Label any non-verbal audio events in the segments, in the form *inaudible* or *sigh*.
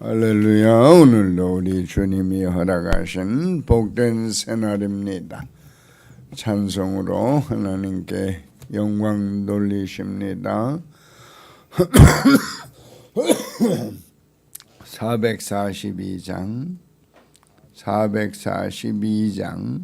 할렐루야 오늘도 우리 주님이 허락하신 복된 새날입니다. 찬송으로 하나님께 영광 돌리십니다. *coughs* 442장 442장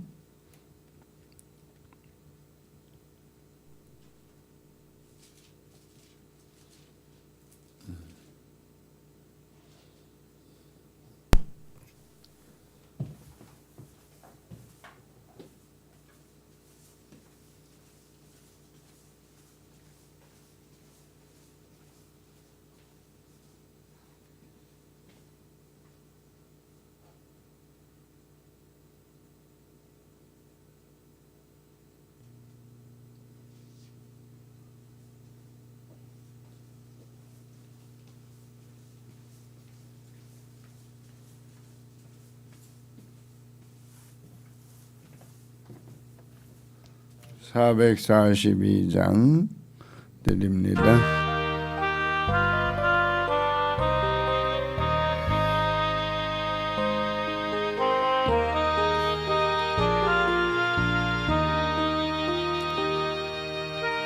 사백사십이 장 드립니다.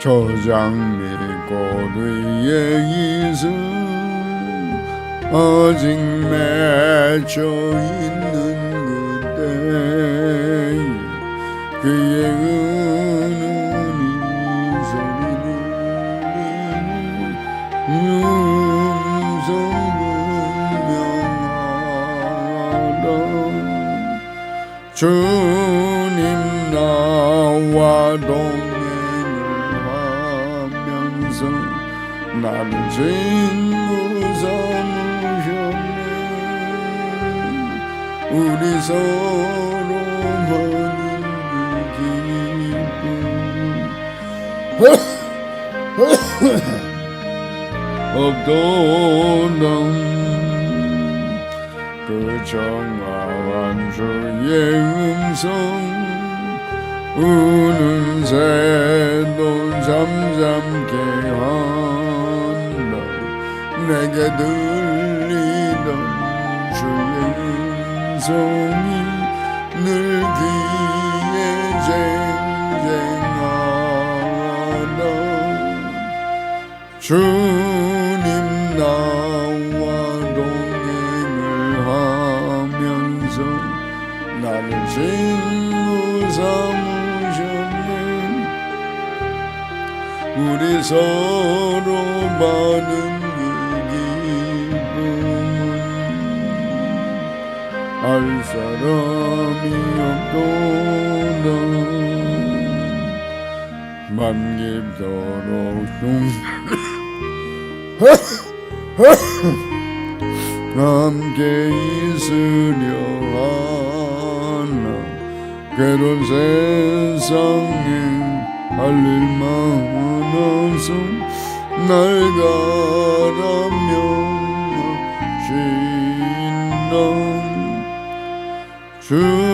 조장 미 고리의 이슬 아직 맺혀 있는 그때 그의 우리 서로 하는 그 기쁨 없도는 그 정확한 주의 음성 우는 새도 잠잠케 한다 내게 들리던 주의 음성이 늘 귀에 쟁쟁하다 주님 나와 동행을 하면서 나를 친구 삼으셨네. 우리 서로 기쁨은 도다 만 깊도록 동 함께 있으려 하나 괴로운 세상에 할 일만 많아서 날 가라며 신나 주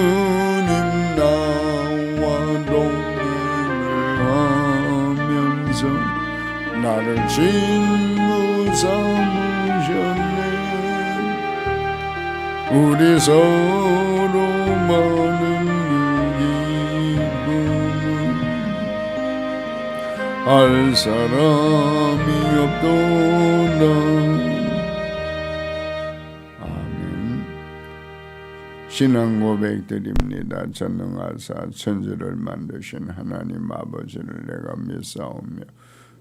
친구 삼으셨네. 우리 서로 많은 그 기쁨은 알 사람이 없도다. 신앙 고백드립니다. 전능하사 천지를 만드신 하나님 아버지를 내가 믿사오며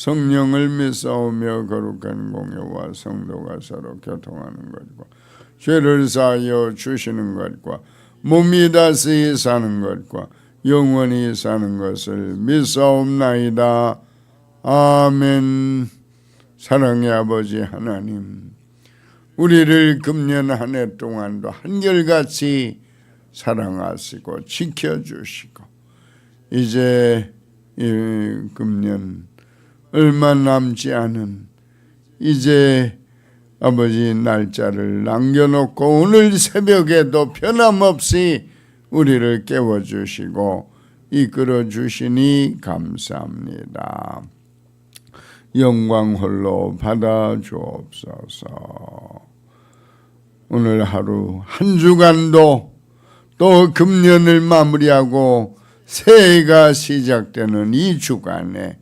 성령을 믿사오며 거룩한 공예와 성도가 서로 교통하는 것과 죄를 사하여 주시는 것과 몸이 다시 사는 것과 영원히 사는 것을 믿사옵나이다. 아멘. 사랑의 아버지 하나님 우리를 금년 한 해 동안도 한결같이 사랑하시고 지켜주시고 이제 이 금년 얼마 남지 않은 이제 아버지 날짜를 남겨놓고 오늘 새벽에도 변함없이 우리를 깨워주시고 이끌어 주시니 감사합니다. 영광 홀로 받아 주옵소서. 오늘 하루 한 주간도 또 금년을 마무리하고 새해가 시작되는 이 주간에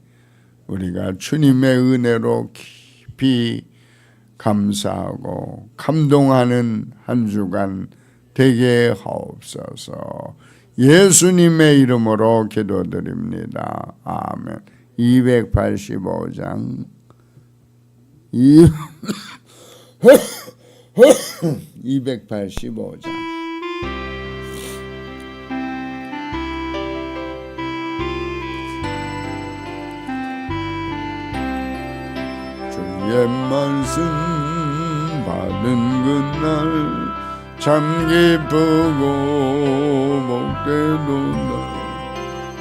우리가 주님의 은혜로 깊이 감사하고 감동하는 한 주간 되게 하옵소서. 예수님의 이름으로 기도드립니다. 아멘. 285장 285장 *laughs* 주의 말씀 받은 그날 참 기쁘고 복되도다.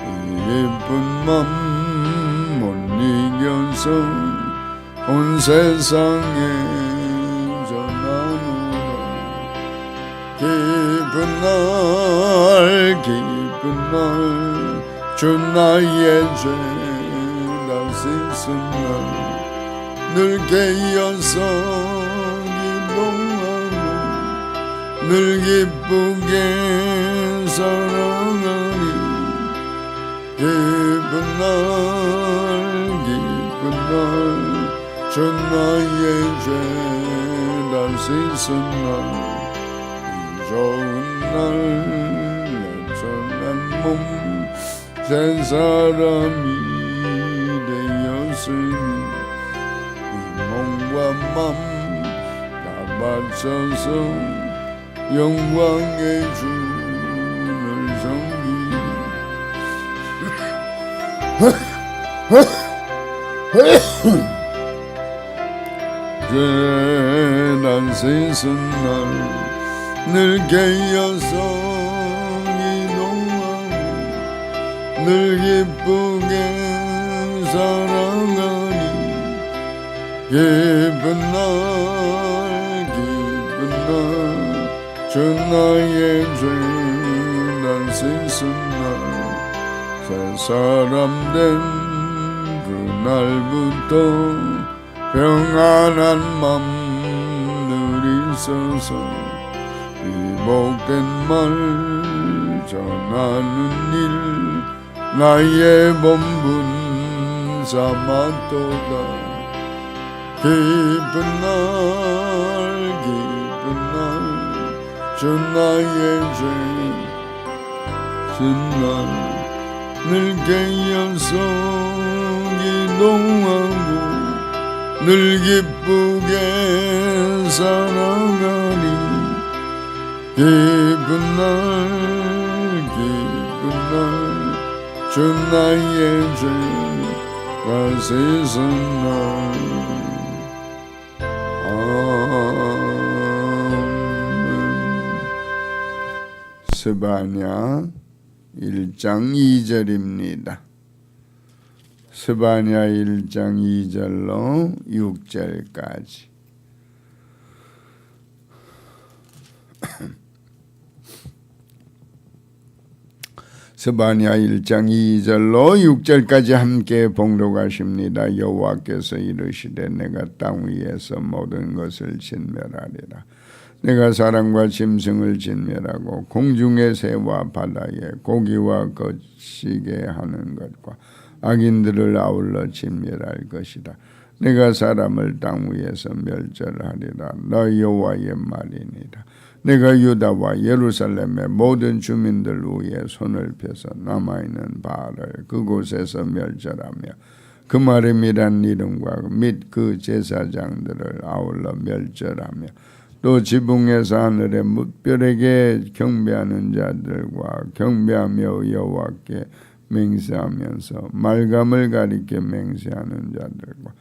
이 기쁜 맘 못 이겨서 온 세상에 전하노라. 기쁜 날 기쁜 날 주 나의 죄다 씻은 날 늘 깨어서 기도하고 늘 기쁘게 사랑하니 기쁜 날 기쁜 날 주 나의 죄다 씻은 날이 좋은 날내 전한 몸새 사람이 맘다 바쳐서 영광의 주를 섬기니 죄난 씻은 날늘 깨어서 기도하고 늘 기쁘게 사랑하니 기쁜 날 기쁜 날주 나의 죄난 씻은 날새 사람 된 그날부터 평안한 맘 누리소서 이 복된 말 전하는 일 나의 본분 삼았도다 기쁜 날 기쁜 날 주 나의 죄신날늘 깨어서 기도하고 늘 기쁘게 사랑하니 기쁜 날 기쁜 날주 나의 죄가 씻은 날 스바냐 1장 2절입니다. 스바냐 1장 2절로 6절까지 스바냐 1장 2절로 6절까지 함께 봉독하십니다. 여호와께서 이르시되 내가 땅 위에서 모든 것을 진멸하리라. 내가 사람과 짐승을 진멸하고 공중의 새와 바다의 고기와 거시게 하는 것과 악인들을 아울러 진멸할 것이다. 내가 사람을 땅 위에서 멸절하리라. 너 여호와의 말이니라. 내가 유다와 예루살렘의 모든 주민들 위에 손을 펴서 남아있는 바알을 그곳에서 멸절하며 그 말임이란 이름과 및 그 제사장들을 아울러 멸절하며 또 지붕에서 하늘의 뭇별에게 경배하는 자들과 경배하며 여호와께 맹세하면서 말감을 가리켜 맹세하는 자들과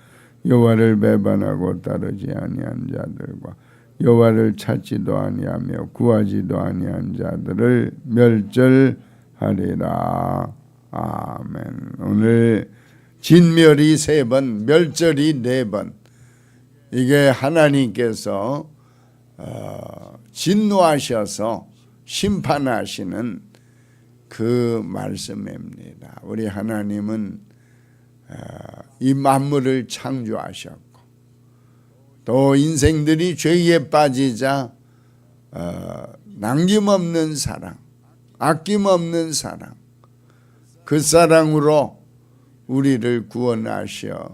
여호와를 배반하고 따르지 아니한 자들과 여호와를 찾지도 아니하며 구하지도 아니한 자들을 멸절하리라. 아멘. 오늘 진멸이 세 번, 멸절이 네 번. 이게 하나님께서 어, 진노하셔서 심판하시는 그 말씀입니다. 우리 하나님은 어, 이 만물을 창조하셨고 또 인생들이 죄에 빠지자 어, 남김없는 사랑, 아낌없는 사랑, 그 사랑으로 우리를 구원하셔서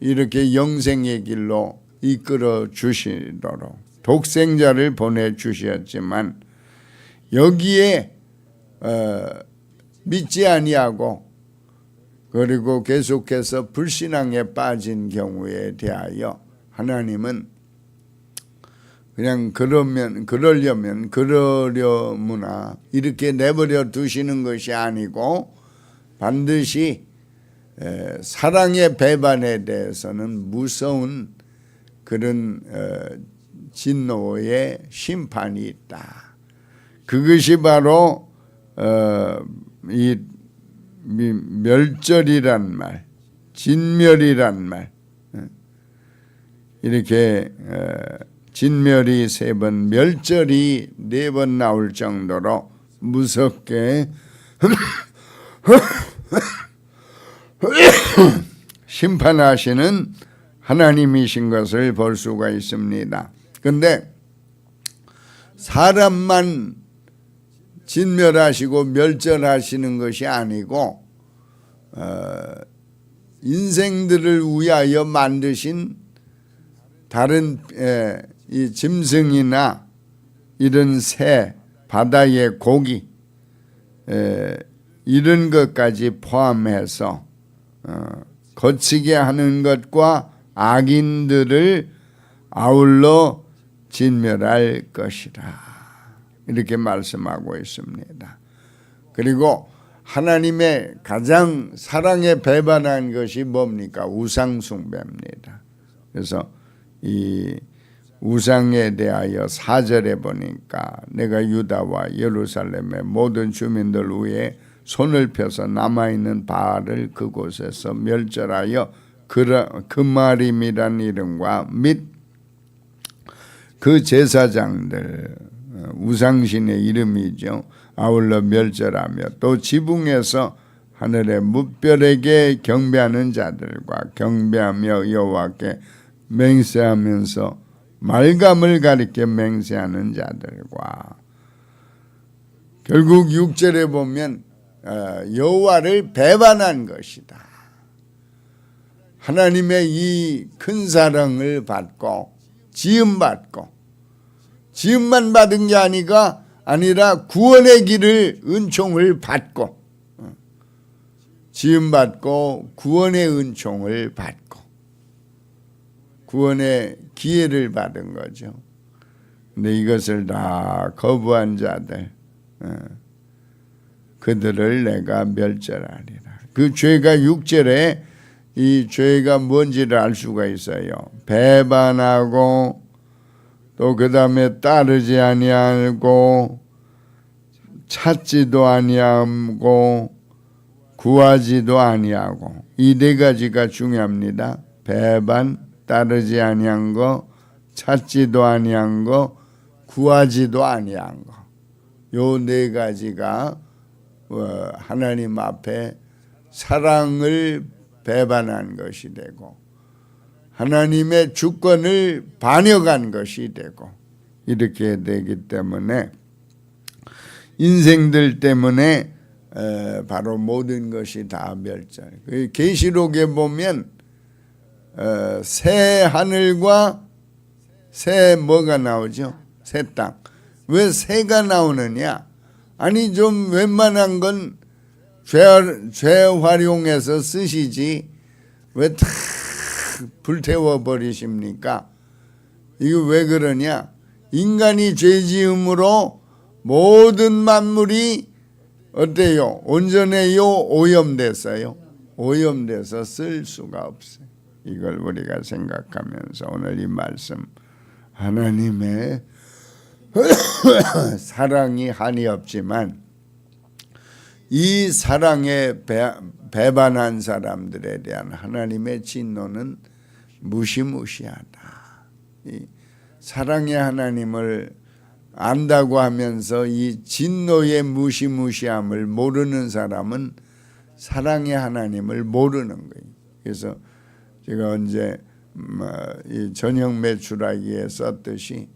이렇게 영생의 길로 이끌어 주시도록 독생자를 보내 주셨지만 여기에 어, 믿지 아니하고 그리고 계속해서 불신앙에 빠진 경우에 대하여 하나님은 그냥 그러면 그러려면 그러려무나 이렇게 내버려 두시는 것이 아니고 반드시 에, 사랑의 배반에 대해서는 무서운 그런 어, 진노의 심판이 있다. 그것이 바로 어, 이 미- 멸절이란 말, 진멸이란 말, 어, 이렇게 어, 진멸이 세 번, 멸절이 네 번 나올 정도로 무섭게 *laughs* 심판하시는 하나님이신 것을 볼 수가 있습니다. 근데 사람만 진멸하시고 멸절하시는 것이 아니고 어, 인생들을 위하여 만드신 다른 에, 이 짐승이나 이런 새, 바다의 고기 에, 이런 것까지 포함해서 어, 거치게 하는 것과 악인들을 아울러 진멸할 것이라 이렇게 말씀하고 있습니다. 그리고 하나님의 가장 사랑에 배반한 것이 뭡니까? 우상 숭배입니다. 그래서 이 우상에 대하여 사절에 보니까 내가 유다와 예루살렘의 모든 주민들 위에 손을 펴서 남아 있는 바알을 그곳에서 멸절하여 그마림이란 이름과 및 그 제사장들 어, 우상신의 이름이죠. 아울러 멸절하며 또 지붕에서 하늘의 무별에게 경배하는 자들과 경배하며 여호와께 맹세하면서 말감을 가리켜 맹세하는 자들과 결국 6절에 보면 어, 여호와를 배반한 것이다. 하나님의 이 큰 사랑을 받고 지음 받고 지음만 받은 게 아니가 아니라 구원의 길을 은총을 받고 어, 지음 받고 구원의 은총을 받고 구원의 기회를 받은 거죠. 근데 이것을 다 거부한 자들 어, 그들을 내가 멸절하리라. 그 죄가 6절에 이 죄가 뭔지를 알 수가 있어요. 배반하고 또 그 다음에 따르지 아니하고 찾지도 아니하고 구하지도 아니하고 이 네 가지가 중요합니다. 배반, 따르지 아니한 거, 찾지도 아니한 거, 구하지도 아니한 거. 요 네 가지가 어, 하나님 앞에 사랑을 배반한 것이 되고 하나님의 주권을 반역한 것이 되고 이렇게 되기 때문에 인생들 때문에 에, 바로 모든 것이 다 멸절. 그 계시록에 보면 어, 새 하늘과 새 뭐가 나오죠? 새 땅. 왜 새가 나오느냐? 아니 좀 웬만한 건 죄, 재활용해서 쓰시지 왜 다 불태워 버리십니까? 이거 왜 그러냐? 인간이 죄지음으로 모든 만물이 어때요? 온전해요? 오염됐어요? 오염돼서 쓸 수가 없어요. 이걸 우리가 생각하면서 오늘 이 말씀 하나님의 *coughs* 사랑이 한이 없지만 이 사랑에 배, 배반한 사람들에 대한 하나님의 진노는 무시무시하다. 이 사랑의 하나님을 안다고 하면서 이 진노의 무시무시함을 모르는 사람은 사랑의 하나님을 모르는 거예요. 그래서 제가 언제 뭐이 전형 매출하기에 썼듯이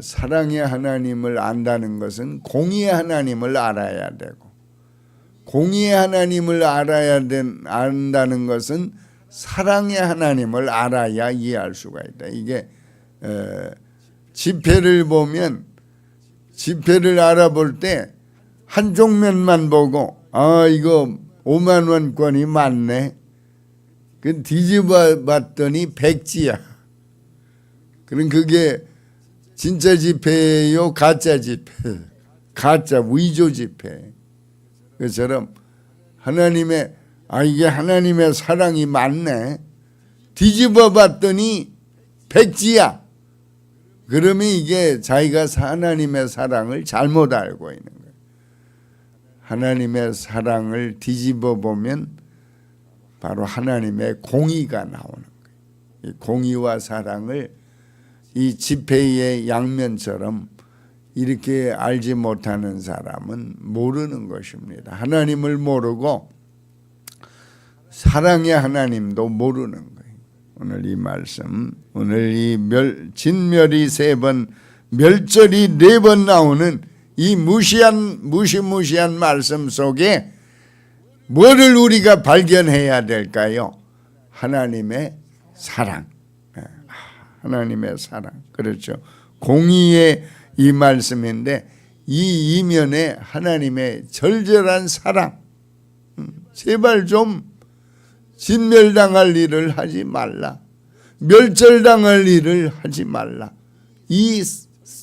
사랑의 하나님을 안다는 것은 공의의 하나님을 알아야 되고 공의의 하나님을 알아야 된 안다는 것은 사랑의 하나님을 알아야 이해할 수가 있다. 이게 에, 지폐를 보면 지폐를 알아볼 때 한쪽 면만 보고 아 이거 5만 원권이 많네. 그 뒤집어 봤더니 백지야. 그럼 그게 진짜 지폐요, 가짜 지폐, 가짜 위조 지폐. 그처럼 하나님의 아 이게 하나님의 사랑이 맞네. 뒤집어 봤더니 백지야. 그러면 이게 자기가 하나님의 사랑을 잘못 알고 있는 거예요. 하나님의 사랑을 뒤집어 보면 바로 하나님의 공의가 나오는 거예요. 이 공의와 사랑을 이 지폐의 양면처럼 이렇게 알지 못하는 사람은 모르는 것입니다. 하나님을 모르고 사랑의 하나님도 모르는 거예요. 오늘 이 말씀, 오늘 이 멸, 진멸이 세 번, 멸절이 네 번 나오는 이 무시한 무시무시한 말씀 속에 뭐를 우리가 발견해야 될까요? 하나님의 사랑. 예, 하나님의 사랑. 그렇죠. 공의의 이 말씀인데 이 이면에 하나님의 절절한 사랑. 음, 제발 좀 진멸당할 일을 하지 말라. 멸절당할 일을 하지 말라. 이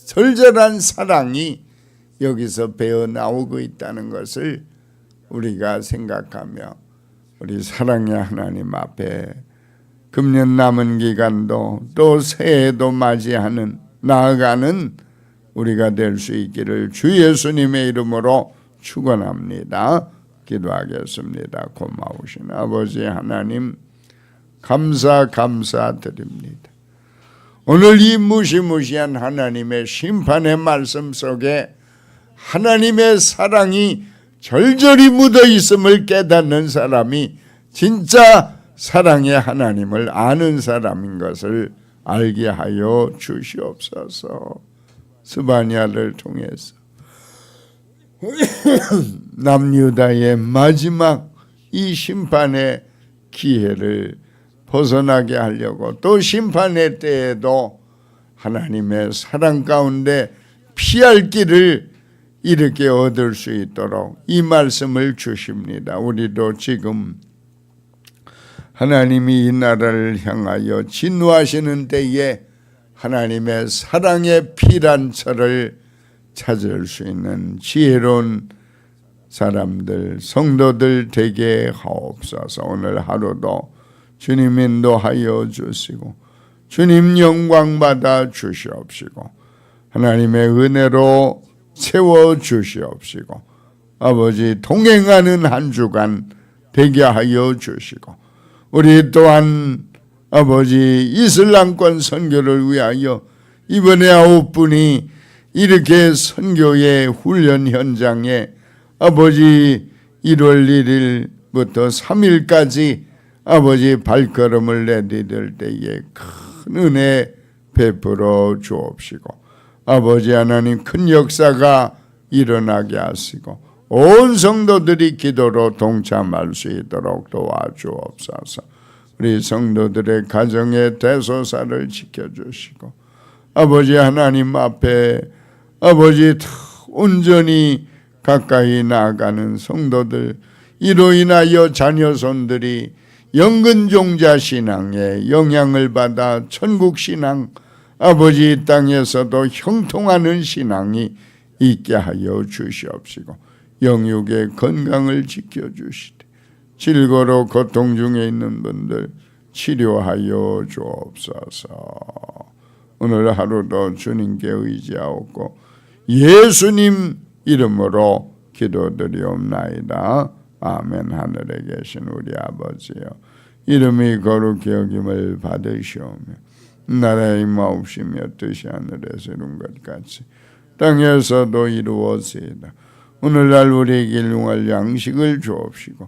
절절한 사랑이 여기서 배어 나오고 있다는 것을 우리가 생각하며 우리 사랑의 하나님 앞에 금년 남은 기간도 또 새해도 맞이하는 나아가는 우리가 될 수 있기를 주 예수님의 이름으로 축원합니다. 기도하겠습니다. 고마우신 아버지 하나님 감사 감사드립니다. 오늘 이 무시무시한 하나님의 심판의 말씀 속에 하나님의 사랑이 절절히 묻어 있음을 깨닫는 사람이 진짜 사랑의 하나님을 아는 사람인 것을 알게 하여 주시옵소서. 스바냐를 통해서 *coughs* 남유다의 마지막 이 심판의 기회를 벗어나게 하려고 또 심판의 때에도 하나님의 사랑 가운데 피할 길을 이렇게 얻을 수 있도록 이 말씀을 주십니다. 우리도 지금 하나님이 이 나라를 향하여 진노하시는 때에 하나님의 사랑의 피란처를 찾을 수 있는 지혜로운 사람들, 성도들 되게 하옵소서. 오늘 하루도 주님 인도하여 주시고 주님 영광 받아 주시옵시고 하나님의 은혜로 세워 주시옵시고 아버지 동행하는 한 주간 되게 하여 주시고 우리 또한 아버지 이슬람권 선교를 위하여 이번에 아홉 분이 이렇게 선교의 훈련 현장에 아버지 1월 1일부터 3일까지 아버지 발걸음을 내디딜 때에 큰 은혜 베풀어 주옵시고 아버지 하나님 큰 역사가 일어나게 하시고 온 성도들이 기도로 동참할 수 있도록 도와주옵소서. 우리 성도들의 가정의 대소사를 지켜주시고 아버지 하나님 앞에 아버지 온전히 가까이 나아가는 성도들 이로 인하여 자녀손들이 영근종자 신앙에 영향을 받아 천국 신앙 아버지 땅에서도 형통하는 신앙이 있게 하여 주시옵시고 영육의 건강을 지켜 주시되 질거로 고통 중에 있는 분들 치료하여 주옵소서. 오늘 하루도 주님께 의지하고 예수님 이름으로 기도드리옵나이다. 아멘. 하늘에 계신 우리 아버지여 이름이 거룩히 여김을 받으시오며 나라의 마옵시며 뜻이 하늘에서 이룬 것 같이 땅에서도 이루어지이다. 오늘날 우리에게 일용할 양식을 주옵시고